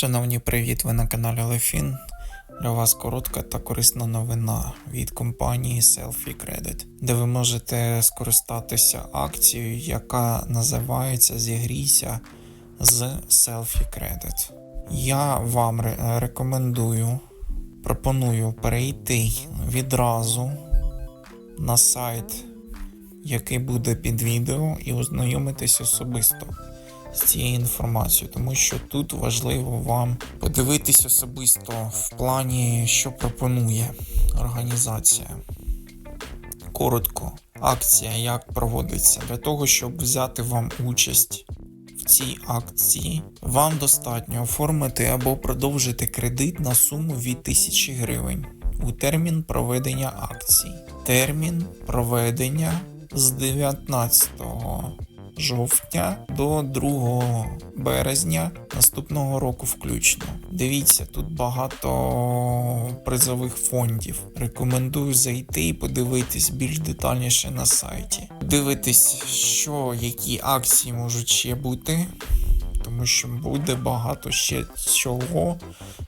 Шановні, привіт! Ви на каналі Лефін. Для вас коротка та корисна новина від компанії Selfie Credit, де ви можете скористатися акцією, яка називається Зігрійся з Selfie Credit. Я вам рекомендую, пропоную перейти відразу на сайт, який буде під відео, і ознайомитись особисто з цією інформацією, тому що тут важливо вам подивитись особисто в плані, що пропонує організація. Коротко, акція як проводиться для того, щоб взяти вам участь. В цій акції вам достатньо оформити або продовжити кредит на суму від 1000 гривень у термін проведення акцій. Термін проведення з 19 жовтня до 2 березня наступного року включно. Дивіться, тут багато призових фондів. Рекомендую зайти і подивитись більш детальніше на сайті. Дивитись, що які акції можуть ще бути. Тому що буде багато ще чого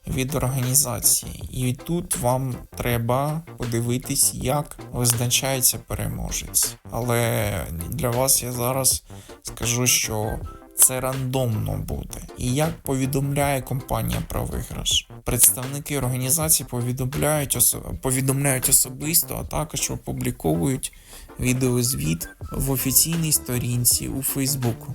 від організації. І тут вам треба подивитись, як визначається переможець. Але для вас я зараз скажу, що це рандомно буде. І як повідомляє компанія про виграш. Представники організації повідомляють, осо- повідомляють особисто, а також опубліковують відеозвіт в офіційній сторінці у Фейсбуку.